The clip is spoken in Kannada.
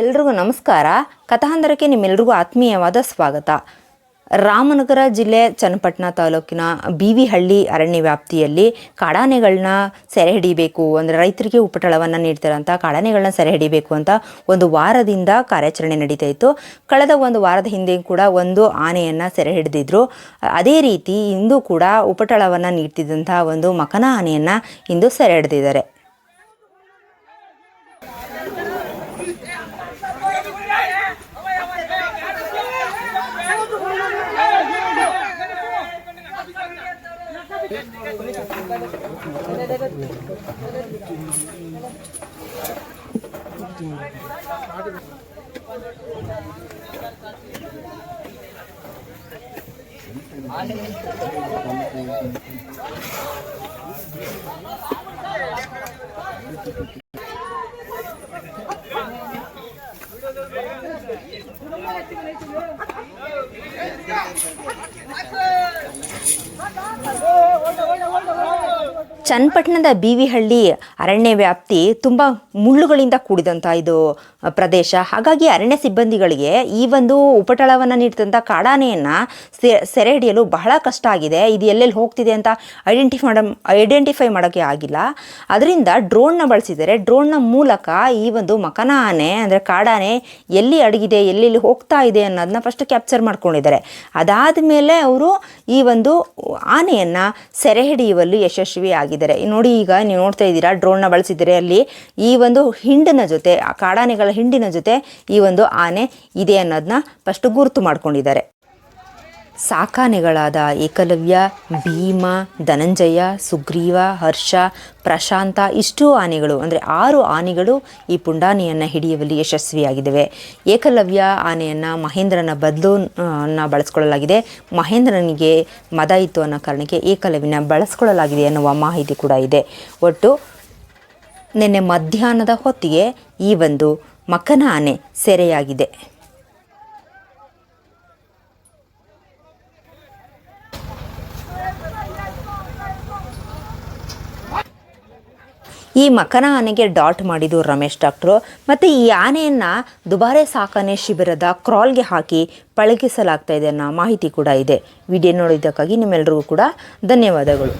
ಎಲ್ರಿಗೂ ನಮಸ್ಕಾರ. ಕಥಾಂಧರಕ್ಕೆ ನಿಮ್ಮೆಲ್ರಿಗೂ ಆತ್ಮೀಯವಾದ ಸ್ವಾಗತ. ರಾಮನಗರ ಜಿಲ್ಲೆ ಚನ್ನಪಟ್ಟಣ ತಾಲೂಕಿನ ಬಿವಿಹಳ್ಳಿ ಅರಣ್ಯ ವ್ಯಾಪ್ತಿಯಲ್ಲಿ ಕಾಡಾನೆಗಳನ್ನ ಸೆರೆ ಹಿಡಿಬೇಕು, ಅಂದರೆ ರೈತರಿಗೆ ಉಪಟಳವನ್ನು ನೀಡ್ತಿರೋಂಥ ಕಾಡಾನೆಗಳನ್ನ ಸೆರೆ ಹಿಡಿಬೇಕು ಅಂತ ಒಂದು ವಾರದಿಂದ ಕಾರ್ಯಾಚರಣೆ ನಡೀತಾ ಇತ್ತು. ಕಳೆದ ಒಂದು ವಾರದ ಹಿಂದೆ ಕೂಡ ಒಂದು ಆನೆಯನ್ನು ಸೆರೆ ಹಿಡಿದಿದ್ರು. ಅದೇ ರೀತಿ ಇಂದು ಕೂಡ ಉಪಟಳವನ್ನು ನೀಡ್ತಿದ್ದಂಥ ಒಂದು ಮಕನ ಆನೆಯನ್ನು ಇಂದು ಸೆರೆ ಹಿಡಿದಿದ್ದಾರೆ. 아니 ಚನ್ನಪಟ್ಟಣದ ಬಿ ವಿ ಬಿವಿಹಳ್ಳಿ ಅರಣ್ಯ ವ್ಯಾಪ್ತಿ ತುಂಬ ಮುಳ್ಳುಗಳಿಂದ ಕೂಡಿದಂಥ ಇದು ಪ್ರದೇಶ. ಹಾಗಾಗಿ ಅರಣ್ಯ ಸಿಬ್ಬಂದಿಗಳಿಗೆ ಈ ಒಂದು ಉಪಟಳವನ್ನು ನೀಡಿದಂಥ ಕಾಡಾನೆಯನ್ನು ಸೆರೆ ಹಿಡಿಯಲು ಬಹಳ ಕಷ್ಟ ಆಗಿದೆ. ಇದು ಎಲ್ಲೆಲ್ಲಿ ಹೋಗ್ತಿದೆ ಅಂತ ಐಡೆಂಟಿಫೈ ಮಾಡ ಐಡೆಂಟಿಫೈ ಮಾಡೋಕ್ಕೆ ಆಗಿಲ್ಲ. ಅದರಿಂದ ಡ್ರೋನ್ನ ಬಳಸಿದರೆ ಡ್ರೋನ್ನ ಮೂಲಕ ಈ ಒಂದು ಮಕನ ಆನೆ ಅಂದರೆ ಕಾಡಾನೆ ಎಲ್ಲಿ ಅಡಗಿದೆ, ಎಲ್ಲೆಲ್ಲಿ ಹೋಗ್ತಾ ಇದೆ ಅನ್ನೋದನ್ನ ಫಸ್ಟ್ ಕ್ಯಾಪ್ಚರ್ ಮಾಡ್ಕೊಂಡಿದ್ದಾರೆ. ಅದಾದ ಮೇಲೆ ಅವರು ಈ ಒಂದು ಆನೆಯನ್ನು ಸೆರೆ ಹಿಡಿಯುವಲ್ಲಿ ಯಶಸ್ವಿ ಆಗಿದ್ದಾರೆ ನೋಡಿ ಈಗ ನೀವು ನೋಡ್ತಾ ಇದ್ದೀರಾ ಡ್ರೋನ್ನ ಬಳಸಿದರೆ ಅಲ್ಲಿ ಈ ಒಂದು ಹಿಂಡಿನ ಜೊತೆ ಕಾಡಾನೆಗಳ ಹಿಂಡಿನ ಜೊತೆ ಈ ಒಂದು ಆನೆ ಇದೆ ಅನ್ನೋದನ್ನ ಫಸ್ಟ್ ಗುರುತು ಮಾಡ್ಕೊಂಡಿದ್ದಾರೆ. ಸಾಕಾನೆಗಳಾದ ಏಕಲವ್ಯ, ಭೀಮ, ಧನಂಜಯ, ಸುಗ್ರೀವ, ಹರ್ಷ, ಪ್ರಶಾಂತ, ಇಷ್ಟು ಆನೆಗಳು, ಅಂದರೆ ಆರು ಆನೆಗಳು ಈ ಪುಂಡಾನೆಯನ್ನು ಹಿಡಿಯುವಲ್ಲಿ ಯಶಸ್ವಿಯಾಗಿದ್ದಾವೆ. ಏಕಲವ್ಯ ಆನೆಯನ್ನು ಮಹೇಂದ್ರನ ಬದಲು ಬಳಸ್ಕೊಳ್ಳಲಾಗಿದೆ. ಮಹೇಂದ್ರನಿಗೆ ಮದ ಇತ್ತು ಅನ್ನೋ ಕಾರಣಕ್ಕೆ ಏಕಲವ್ಯನ ಬಳಸ್ಕೊಳ್ಳಲಾಗಿದೆ ಅನ್ನುವ ಮಾಹಿತಿ ಕೂಡ ಇದೆ. ಒಟ್ಟು ನಿನ್ನೆ ಮಧ್ಯಾಹ್ನದ ಹೊತ್ತಿಗೆ ಈ ಒಂದು ಮಕನ ಆನೆ ಸೆರೆಯಾಗಿದೆ. ಈ ಮಕನ ಆನೆಗೆ ಡಾಟ್ ಮಾಡಿದ್ದು ರಮೇಶ್ ಡಾಕ್ಟ್ರು. ಮತ್ತು ಈ ಆನೆಯನ್ನು ದುಬಾರೆ ಸಾಕಣೆ ಶಿಬಿರದ ಕ್ರಾಲ್ಗೆ ಹಾಕಿ ಪಳಗಿಸಲಾಗ್ತಾ ಇದೆ ಅನ್ನೋ ಮಾಹಿತಿ ಕೂಡ ಇದೆ. ವಿಡಿಯೋ ನೋಡಿದ್ದಕ್ಕಾಗಿ ನಿಮ್ಮೆಲ್ಲರಿಗೂ ಕೂಡ ಧನ್ಯವಾದಗಳು.